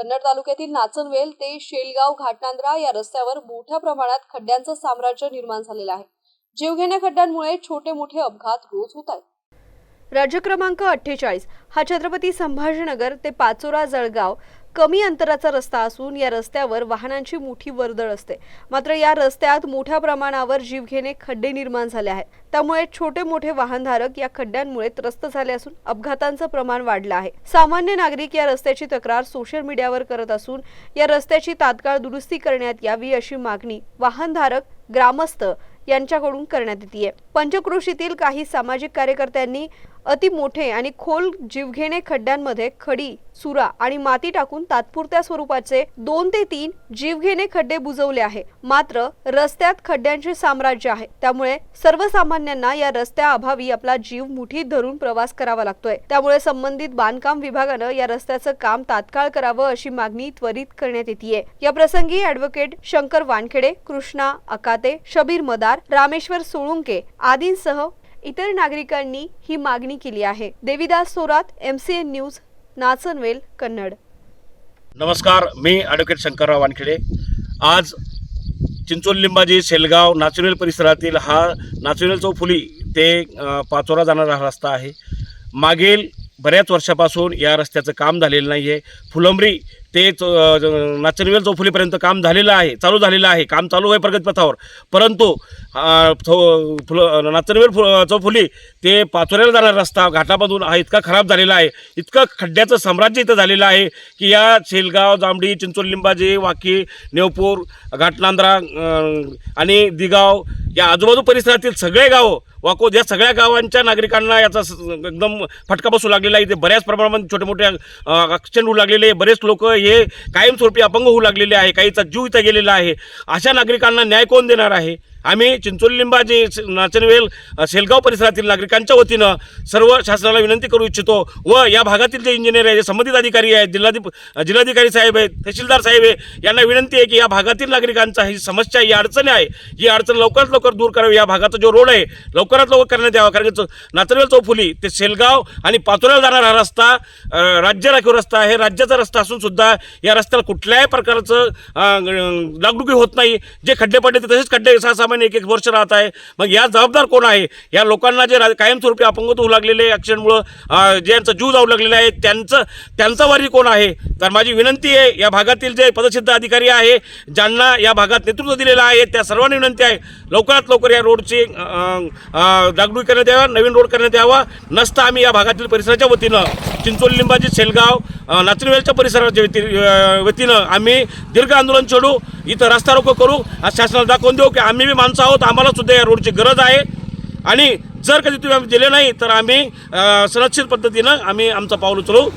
कन्नड तालुक्यातील नाचनवेल ते शेलगाव घाटनांद्रा या रस्त्यावर मोठ्या प्रमाणात खड्ड्यांचं साम्राज्य निर्माण झालेलं आहे. जीवघेण्या खड्ड्यांमुळे छोटे मोठे अपघात रोज होत आहेत. राज्य क्रमांक अठ्ठेचाळीस हा छत्रपती संभाजीनगर ते पाचोरा जळगाव कमी अंतराचा रस्ता असून या रस्त्यावर वाहनांची मोठी वर्दळ असते. मात्र या रस्त्यात मोठ्या प्रमाणावर जीवघेणे खड्डे निर्माण झाले आहेत. त्यामुळे छोटे मोठे वाहनधारक या खड्ड्यांमुळे त्रस्त झाले असून अपघातांचं प्रमाण वाढलं आहे. सामान्य नागरिक या रस्त्याची तक्रार सोशल मीडियावर करत असून या रस्त्याची तात्काळ दुरुस्ती करण्यात यावी अशी मागणी वाहनधारक ग्रामस्थ यांच्याकडून करण्यात येते पंचक्रोशीतील काही सामाजिक कार्यकर्त्यांनी अति मोठे आणि खोल जीवघेणे खड्ड्यांमध्ये खडी सुरा आणि माती टाकून तात्पुरत्या स्वरूपाचे दोन ते तीन जीवघेणे खड्डे बुजवले आहे. मात्र रस्त्यात खड्ड्यांचे साम्राज्य आहे. त्यामुळे सर्वसामान्यांना या रस्त्याअभावी आपला जीव मुठीत धरून प्रवास करावा लागतोय. त्यामुळे संबंधित बांधकाम विभागानं या रस्त्याचं काम तात्काळ करावं अशी मागणी त्वरित करण्यात येते या प्रसंगी ॲडव्होकेट शंकर वानखेडे कृष्णा अकाते शबीर मदार रामेश्वर सोळुंके आदींसह इतर नागरिकांनी ही मागणी केली आहे. Devidas Thorat MCN news Nachanwel Kannad. नमस्कार मी ॲडव्होकेट शंकरराव वानखेडे. आज चिंचोलीलिंबाजी शेलगाव नाचुनेल परिसरातील हा नाचुनेल चौफुली ते पाचोरा जाणारा हा रस्ता आहे. मागील बऱ्याच वर्षापासून या रस्त्याचं काम झालेलं नाही आहे फुलंबरी ते चौ नाचनवेल चौफुलीपर्यंत काम झालेलं आहे चालू झालेलं आहे. काम चालू आहे प्रगतपथावर. परंतु थो फुल नाचनवेल फु चौफुली ते पाचोऱ्याला जाणारा रस्ता घाटामधून हा इतका खराब झालेला आहे. इतकं खड्ड्याचं साम्राज्य इथं झालेलं आहे की या शेलगाव जांभडी चिंचोली लिंबाजी वाकी नेवपूर घाटनांद्रा आणि दिगाव या आजूबाजू परिसरातील सगळे गावं वाकोद या सगळ्या गावांच्या नागरिकांना याचा स- एकदम फटका बसू लागलेला आहे. इथे बऱ्याच प्रमाणामध्ये छोटे मोठे ॲक्सिडेंट होऊ लागलेले आहे. बरेच लोक हे कायमस्वरूपी अपंग होऊ लागलेले आहे. काहीचा जीव इथं गेलेला आहे. अशा नागरिकांना न्याय कोण देणार आहे? आम्ही चिंचोली लिंबाजी नाचनवेल शेलगाव परिसरातील नागरिकांच्या वतीनं सर्व शासनाला विनंती करू इच्छितो व या भागातील जे इंजिनियर आहे जे संबंधित अधिकारी आहेत जिल्हाधिप जिल्हाधिकारी साहेब आहेत तहसीलदार साहेब आहे यांना विनंती आहे की या भागातील नागरिकांचा ही समस्या ही अडचण आहे ही अडचण लवकरात लवकर दूर करावी. या भागाचा जो रोड आहे लवकरात लवकर करण्यात यावा. कारण की नाचनवेल चौफुली ते शेलगाव आणि पाचोऱ्याला जाणारा हा रस्ता राज्य राखीव रस्ता आहे. राज्याचा रस्ता असून सुद्धा या रस्त्याला कुठल्याही प्रकारचं डागडुगी होत नाही. जे खड्डे पडले ते तसेच खड्डे महिने एक एक वर्ष राहत आहे. मग या जबाबदार कोण आहे? या लोकांना जे कायमस्वरूपी अपंगत्व होऊ लागलेले ॲक्सिडेंटमुळं ज्यांचा जीव जाऊ लागलेला आहे त्यांचं त्यांचा वारी कोण आहे? तर माझी विनंती आहे या भागातील जे पदसिद्ध अधिकारी आहे ज्यांना या भागात नेतृत्व दिलेलं आहे त्या सर्वांनी विनंती आहे लवकरात लवकर या रोडची अ, करण्यात यावा नवीन रोड करण्यात यावा नसता आम्ही या भागातील परिसराच्या वतीनं चिंचोली लिंबाजी शेलगाव अ, परिसराच्या व्यती वतीनं आम्ही दीर्घ आंदोलन छेडू इथं रस्ता रोको करू आज शासनाला दाखवून देऊ की आम्ही बी माणसं आहोत आम्हाला सुद्धा या रोडची गरज आहे. आणि जर कधी तुम्ही आम्ही दिले नाही तर आम्ही सुरक्षित पद्धतीनं आम्ही आमचं पाऊल उचलू.